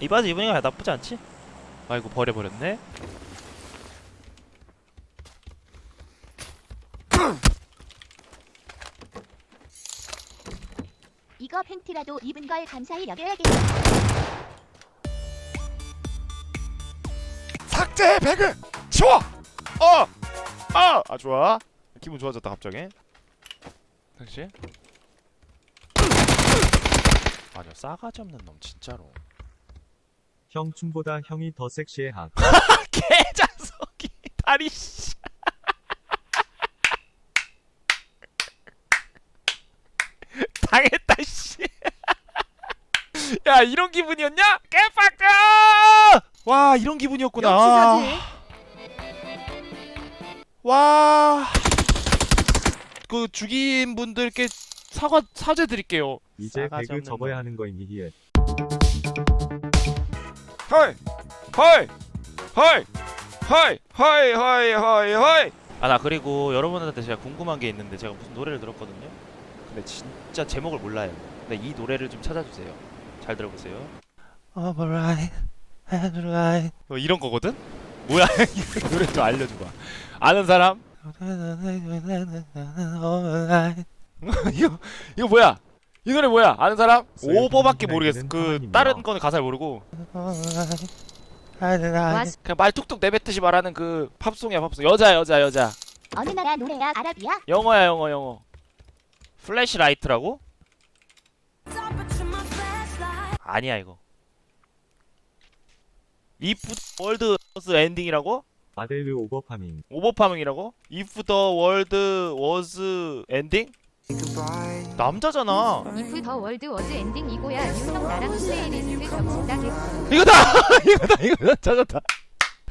이 바지 입으니까 나쁘지 않지? 아이고 버려버렸네 이거 팬티라도 입은 걸 감사히 여겨야겠어. 삭제 배그 치워 어! 아! 아 좋아 기분 좋아졌다 갑자기 당신 아니야 싸가지 없는 놈 진짜로 형 춤보다 형이 더 섹시해 학. 개자석이 다리 씨 당했다 씨 야 이런 기분이었냐? 개빡까 와 이런 기분이었구나 역시 와. 그 죽인 분들께 사과 사죄 드릴게요. 이제 싸가지 배그 없는 접어야 놈. 하는 거임 히히. 헐. 헐. 헐. 헐. 헐. 헐. 헐. 헐. 아 나 그리고 여러분한테 제가 궁금한 게 있는데 제가 무슨 노래를 들었거든요. 근데 진짜 제목을 몰라요. 근데 이 노래를 좀 찾아주세요. 잘 들어보세요. Alright, alright. 어, 이런 거거든? 뭐야? 이 노래 좀 알려줘봐. 아는 사람? 이거 이거 뭐야? 이 노래 뭐야? 아는 사람? 쇠 오버밖에 네, 모르겠어. 는 그. 다른 거는 가사를 모르고. 그냥 말 툭툭 내뱉듯이 말하는 그 팝송이야 팝송. 여자 여자 여자. 어느 나라 노래야? 아랍이야? 영어야 영어 영어. 플래시 라이트라고? 아니야 이거. If the world was ending이라고? 아델르 오버파밍. 오버파밍이라고? If the world was ending? 남자잖아. 이프 더 월드 워즈 엔딩 이고야 유형 나랑 플레이리스트 겹친다 이거다! 이거다 이거다 찾았다.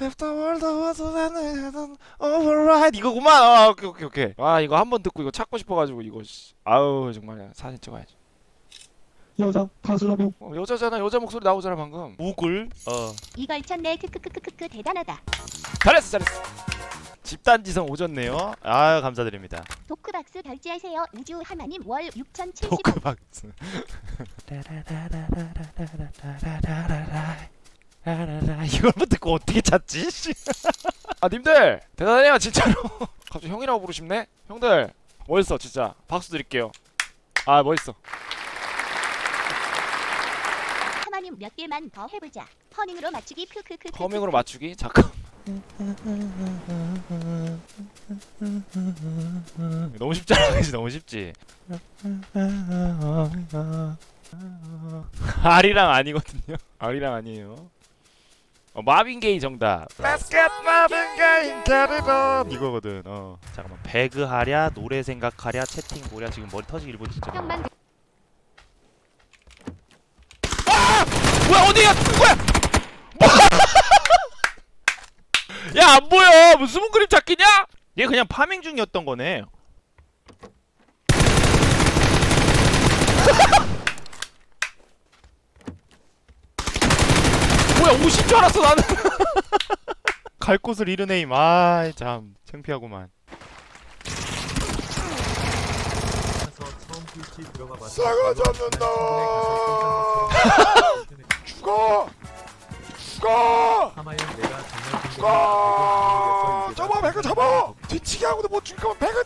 If the world was ending, alright 이거구만. 아, 오케이 오케이 오케이. 와 이거 한 번 듣고 이거 찾고 싶어가지고 이거 씨. 아우 정말 사진 찍어야지. 여자 가수라고 어, 여자잖아 여자 목소리 나오잖아 방금. 우글. 어 이걸 쳤네. 크크크크크크 대단하다. 잘했어 잘했어. 집단지성 오졌네요. 아 감사드립니다. 도크박스 결제하세요. 우주 하나님 월 6,070원. 토크박스. 이걸 듣고 어떻게 찾지? 씨. 아 님들 대단해요 진짜로. 갑자기 형이라고 부르 싶네. 형들 멋있어 진짜. 박수 드릴게요. 아 멋있어. 하나님 몇 개만 더 해보자. 퍼닝으로 맞추기 크크크. 커밍으로 맞추기 잠깐. 너무 쉽잖아, 그지? 너무 쉽지. 아리랑 아니거든요. 아리랑 아니에요. 어, 마빈 게이 정답. Let's get Marvin Gaye, get it on. 이거거든. 어. 잠깐만. 배그 하랴, 노래 생각하랴, 채팅 보랴. 지금 머리 터지기 일보 진짜. 형만 뭐야 어디야? 뭐야? 야 안 보여. 무슨 그림 찾기냐? 얘 그냥 파밍 중이었던 거네. 뭐야 오신 줄 알았어 나는. 갈 곳을 잃은 에임. 아참 창피하구만. 없는 놈! 죽어 죽어 정말 죽어 잡아 배그 잡아 뒤치기 하고도 못 죽일 거면 배그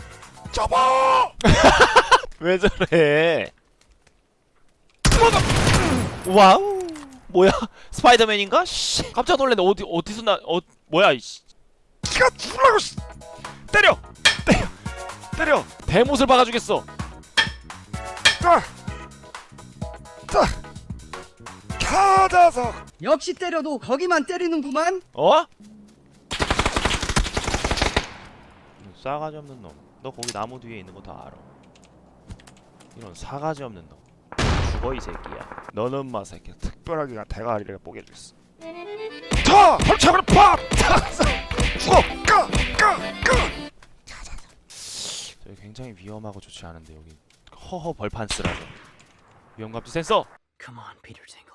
잡아 왜 저래? 와우. 뭐야? 스파이더맨인가? 씨. 깜짝 놀랐네. 어디 어디서 나 어 뭐야 이씨. 니가 죽으라고 씨. 때려. 때려. 때려. 대못을 박아 주겠어. 자, 자, 가자석 역시 때려도 거기만 때리는구만. 어? 싸가지 없는 놈. 너 거기 나무 뒤에 있는 거 다 알아. 이런 사가지 없는 놈. 죽어 이 새끼야. 너는 마 새끼야. 특별하게 난 대가리를 뽀개 주겠어. 자 벌창으로 팍 죽어 까 까 까 저기 굉장히 위험하고 좋지 않은데 여기 허허 벌판 쓰라고. 위험 감지 센서. Come on, Peter Tingle.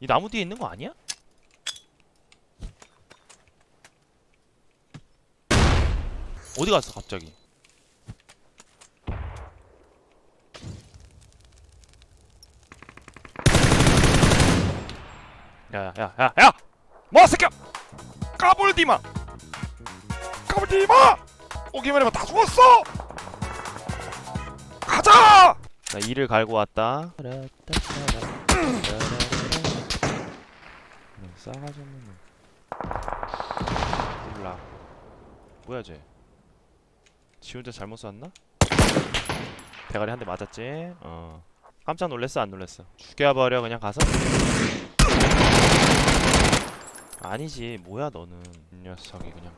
이 나무 뒤에 있는 거 아니야? 어디 갔어 갑자기 야야야야 야! 마새끼야! 뭐, 까불디마! 까불디마! 어, 오기만 해봐 뭐 다 죽었어! 가자! 자 이를 갈고 왔다 싸가지 없는 놈 몰라. 뭐야 쟤? 지 혼자 잘못 쐈나? 대가리 한 대 맞았지? 어. 깜짝 놀랬어 안 놀랬어? 죽여버려 그냥 가서? 아니지. 뭐야 너는. 이 녀석이 그냥.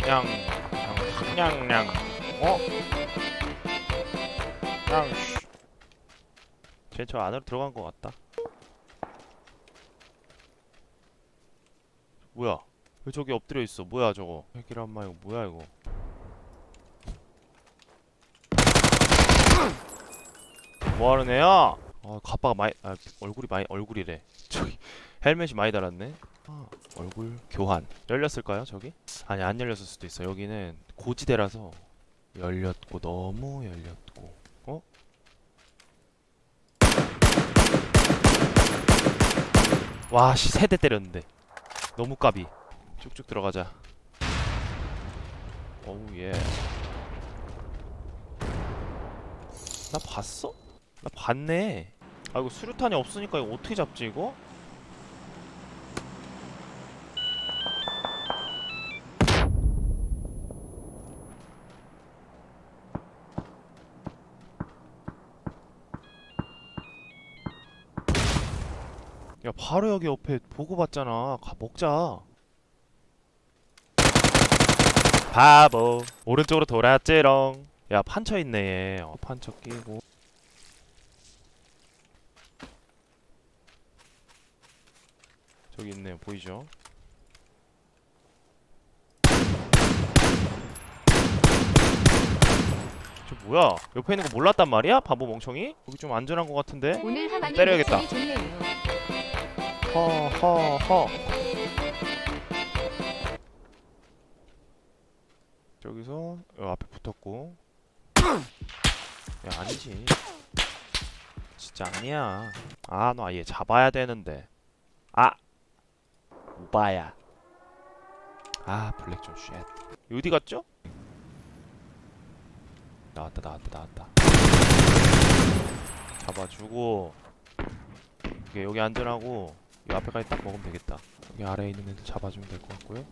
그냥 그냥 그냥. 어? 그냥 쟤저 안으로 들어간 것 같다 뭐야? 왜 저기 엎드려 있어? 뭐야 저거? 핵이란 마 이거 뭐야 이거? 뭐하는 애야? 아 가빠가 많이 아 얼굴이 많이 얼굴이래. 저기 헬멧이 많이 달았네. 아, 얼굴 교환. 열렸을까요 저기? 아니 안 열렸을 수도 있어. 여기는 고지대라서 열렸고 너무 열렸고. 어? 와씨 세 대 때렸는데 너무 까비 쭉쭉 들어가자 어우 예나 봤어? 나 봤네 아 이거 수류탄이 없으니까 이거 어떻게 잡지 이거? 야 바로 여기 옆에 보고 봤잖아. 가 먹자. 바보. 오른쪽으로 돌았지롱. 야 판처 있네 얘. 어, 판처 끼고. 저기 있네요 보이죠? 저 뭐야? 옆에 있는 거 몰랐단 말이야? 바보 멍청이? 여기 좀 안전한 거 같은데? 오늘 때려야겠다. 허허허. 저기서 여 앞에 붙었고. 야 아니지. 진짜 아니야. 아 너 아얘 잡아야 되는데. 아! 오바야. 아 블랙 존 쉣. 어디 갔죠? 나왔다 나왔다 나왔다. 잡아주고. 여기 안전하고 이 앞에까지 딱 먹으면 되겠다. 여기 아래에 있는 애들 잡아주면 될 것 같고요.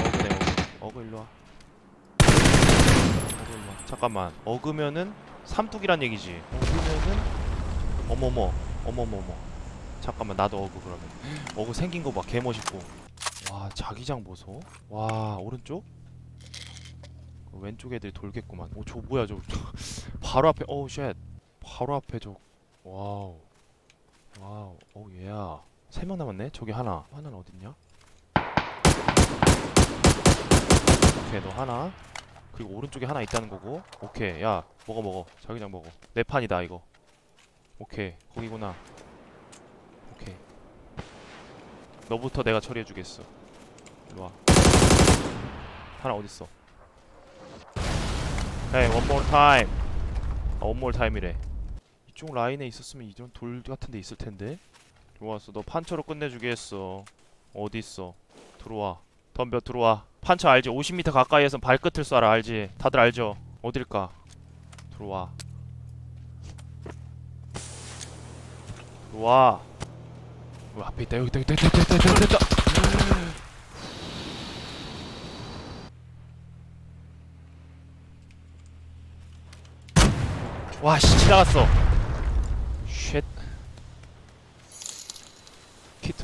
어그네 어그. 어그 일로 와. 어그 일로 와. 잠깐만. 어그면은 삼뚝이란 얘기지. 어그면은 어머머 어머머머. 잠깐만 나도 어그 그러면. 어그 생긴 거 봐. 개 멋있고. 와 자기장 보소. 와 오른쪽? 그 왼쪽 애들이 돌겠구만. 오저 뭐야 저 바로 앞에 어우 쉣. 바로 앞에 저 와우. 와우. 오 얘야. 세 명 남았네? 저기 하나. 하나는 어딨냐? 오케이 너 하나. 그리고 오른쪽에 하나 있다는 거고. 오케이 야 먹어 먹어. 자기장 먹어. 내 판이다 이거. 오케이 거기구나. 오케이. 너부터 내가 처리해 주겠어. 일로와. 하나 어딨어? 에이 아 one more time이래 이쪽 라인에 있었으면 이런 돌 같은 데 있을 텐데. 좋았어. 너 판처로 끝내주겠어. 어디 있어? 들어와. 덤벼 들어와. 판처 알지? 50m 가까이에선 발끝을 쏴라. 알지? 다들 알죠? 어딜까? 들어와. 들어와. 어, 앞에 있다 여기 있다 여기 있다 여기 있다. 와씨 지나갔어 쉣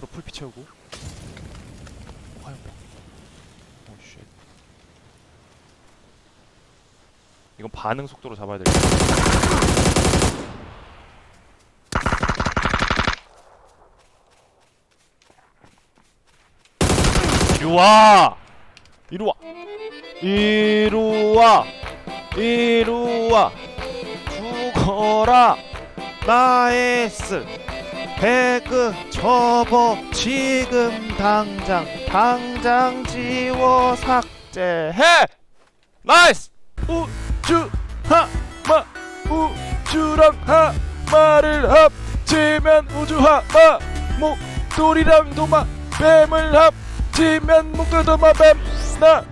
키트로 풀피 채우고. 화염병. 오쉣 이건 반응 속도로 잡아야 될 이리와! 이리와! 이리와! 이리와! 죽어라! 나이스 배그 접어 지금 당장 당장 지워 삭제해. 나이스! 우주 하마 우주랑 하마 말을 합치면 우주 하마 목돌이랑 도마 뱀을 합치면 목도도마 뱀나